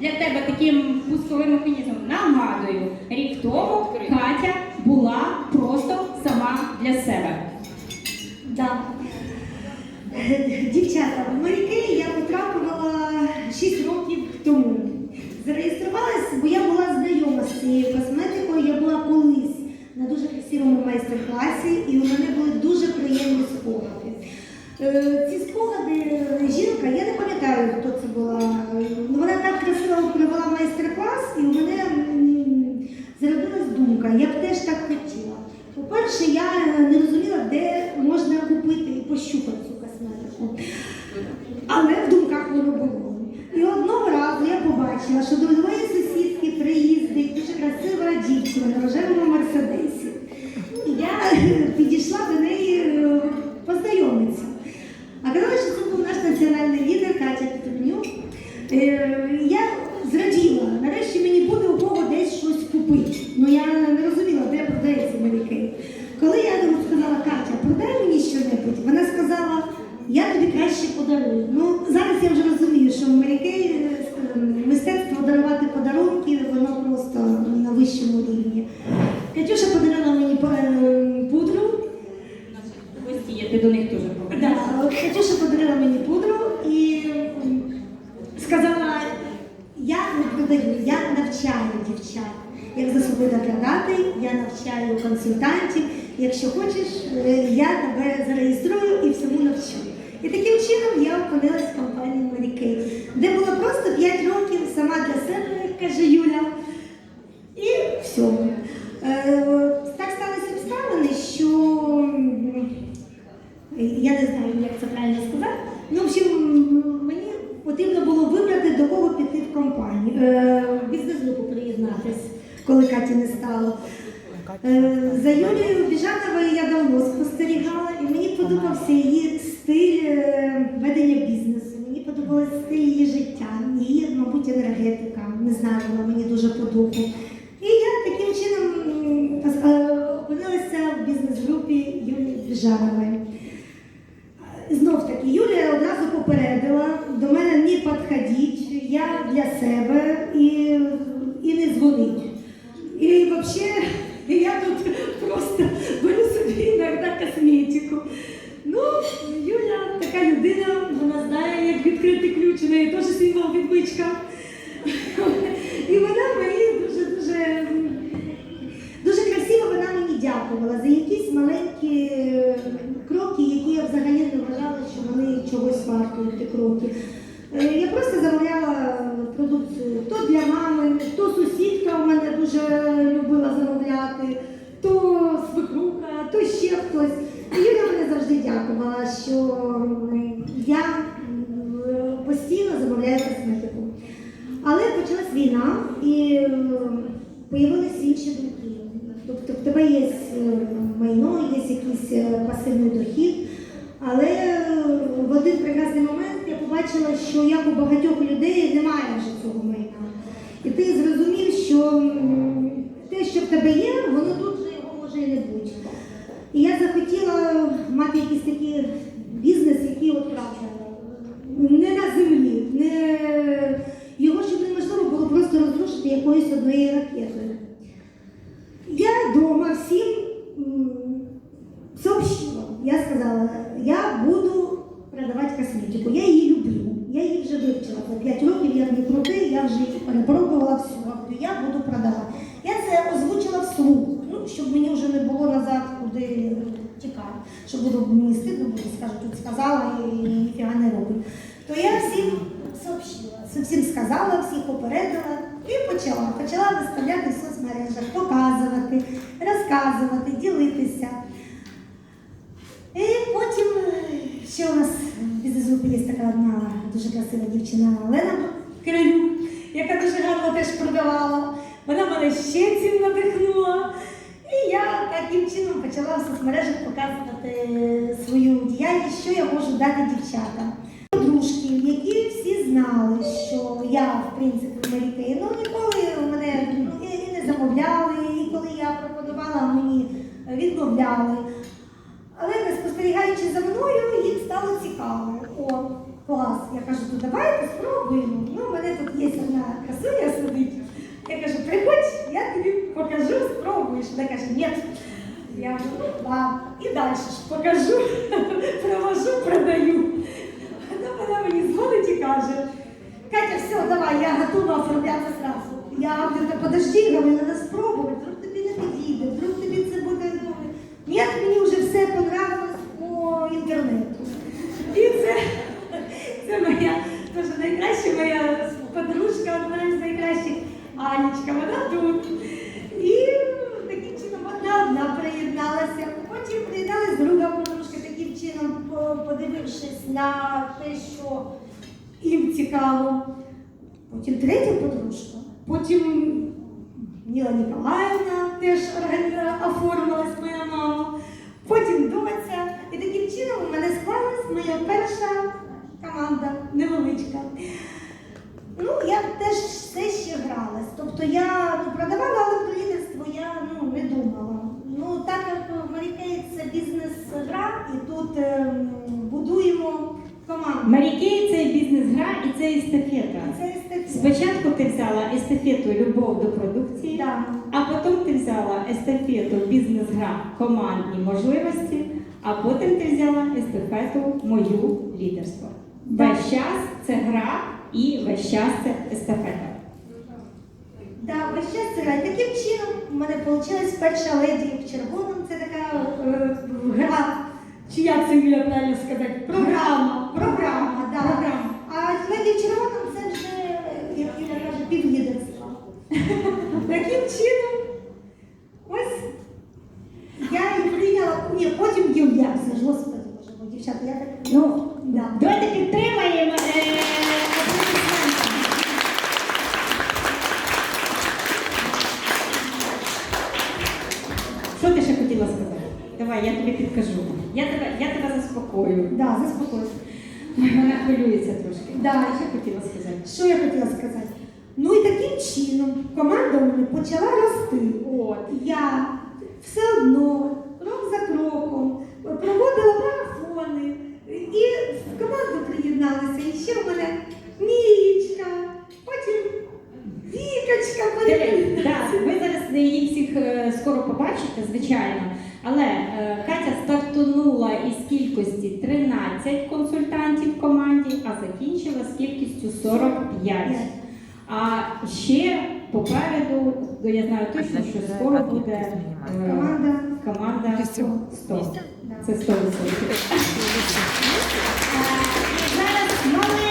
для тебе таким пусковим механізмом. Нагадую, рік тому Катя була просто сама для себе. Да. Дівчата, в моряки я потрапила 6 років тому. Зареєструвалась, бо я була знайома з цією косметикою. Я була колись на дуже красивому майстер-класі, і у мене були дуже приємні спогади. Е, Ці спогади е, жінка, я не пам'ятаю, хто це була. Ну, Вона так і у мене зародилась думка, я б теж так хотіла. По-перше, я не розуміла, де можна купити і пощупати цю косметику. Але в думках воно було. І одного разу я побачила, що до моєї сусідки приїздить дуже красива дівчина на рожевому мерседесі. І я підійшла до неї е, познайомитися. А казали, що це був наш національний лідер Катя Петренюк. Е, Я зраділа, нарешті мені буде у кого десь щось купити. Ну я не розуміла, де продається моряки. Коли я йому сказала, Катя, продай мені щось, вона сказала, я тобі краще подарую. Ну, зараз я вже розумію, що моряки, е, мистецтво дарувати подарунки, воно просто на вищому рівні. Катюша подарила мені е, пудру. Гості є, ти до них теж Да, Катюша подарила мені пудру і сказала, я не продаю, я навчаю дівчат. Як за собою доглядати, я навчаю консультантів. Якщо хочеш, е, я тебе зареєструю і всьому навчу. І таким чином я опинилась в компанії Моряки, де було просто 5 років сама для себе, каже Юля. Все. Е, Так сталися обставини, що я не знаю, як це правильно сказати. Ну, в общем, мені потрібно було вибрати, до кого піти в компанію, е, бізнес-групу приєднатись, коли Каті не стало. Е, За Юлією Біжановою я давно спостерігала, і мені подобався її стиль ведення бізнесу. Мені подобався стиль її життя, її, мабуть, енергетика. Не знаю, вона мені дуже по духу. І я Юлії Знов таки, Юлія одразу попередила, до мене не підходіть, я для себе і, і не дзвонить. І взагалі я тут просто беру собі іноді косметику. Ну, Юля така людина, вона знає, як відкрити ключ, у неї теж символ відмичка. І вона мені дуже-дуже Дуже красиво вона мені дякувала за якісь маленькі е, кроки, які я взагалі не вважала, що вони чогось вартують ті кроки. Е, Я просто замовляла продукцію то для мами, то сусідка в мене дуже любила замовляти, то свекруха, то ще хтось. І Юля мене завжди дякувала, що я постійно замовляю косметику. Але почалась війна і е, появились інші думки. Тобто в тебе є е, майно, є якийсь е, пасивний дохід. Але е, прекрасний момент я побачила, що як у багатьох людей немає вже цього майна. І ти зрозумів, що те, що в тебе є, воно тут вже його може і не бути. І я захотіла мати якийсь такий бізнес, який от правда, не на землі, не його щоб неможливо було просто розрушити якоюсь однією ракетою. Я вдома всім м, сообщила. Я сказала, я буду продавати косметику. Я її люблю. Я її вже вивчила за 5 років, я не крутий, я вже її перепробувала всю. Говорю, Я буду продавати. Я це озвучила вслух, ну, щоб мені вже не було назад, куди тікати. Щоб було мені стидно, буде, скажуть, тут сказала і ніфіга не робить. То я всім сообщила, всім сказала, всіх попередила і почала. Почала виставляти в соцмережах, показувати, розказувати, ділитися. І потім ще у нас в бізнес-групі є така одна дуже красива дівчина Олена Кирилюк, яка дуже гарно теж продавала. Вона мене ще цим надихнула. І я таким чином почала в соцмережах показувати свою діяльність, що я можу дати дівчатам. Подружки, які всі знали, що я, в принципі, моряки, ну ніколи мене і не замовляли, і коли я пропонувала, мені відмовляли. Але не спостерігаючи за мною, їм стало цікаво. О, клас. Я кажу, то давайте спробуємо. Ну, У мене тут є одна красуня сидить. Я кажу, приходь, я тобі покажу, спробуєш. Вона каже, ні. Я кажу, ну ладно. І далі ж покажу, провожу, продаю. Вона мені дзвонить і каже, Катя, все, давай, я готова оформляти зразу. Я говорю, подожди, говорю, треба спробувати, вдруг тобі не підійде, вдруг тобі це буде. Ні, мені вже все понравилось по інтернету. На те, що їм цікаво. Потім третя подружка, потім Ніла Ніколаївна теж оформилась моя мама, потім доця. І таким чином у мене склалась моя перша команда невеличка. Ну, я теж все ще гралась. Тобто я ну, продавала, але про лідерство я ну, не думала. Ну, так як Марікей це бізнес-гра, і тут ем, будуємо команду. Марікей це бізнес-гра і це естафета. Це естетика. Спочатку ти взяла естафету любов до продукції, Да. а потім ти взяла естафету бізнес-гра командні можливості, а потім ти взяла естафету мою лідерство. Да. Весь час це гра і весь час це естафета. Да, весь час це гра. Таким чином у мене вийшла перша леді в червоному. Це така е. Чи як це Юля правильно сказати? Програма. Програма, да. Програма. А леді червоним це вже, як Юля каже, півлідерства. Таким чином, ось я і прийняла. Ні, потім Юля. все ж господи, боже мой, дівчата, я так. Ну, да. Давай, я тебе, я тебе заспокою. Да, заспокойся. Ой, Вона хвилюється трошки. Да. Що хотіла сказати? Що я хотіла сказати? Ну і таким чином команда у мене почала рости. От. Я все одно, крок за кроком, проводила марафони. І в команду приєдналися. І ще в мене Мієчка, потім Вікочка Диви, ви зараз їх всіх е, скоро побачите, звичайно. Але е, Катя стартунула із кількості 13 консультантів в команді, а закінчила з кількістю 45. А ще попереду, я знаю точно, що скоро буде е, Команда. команда 100. Це 100%. Е,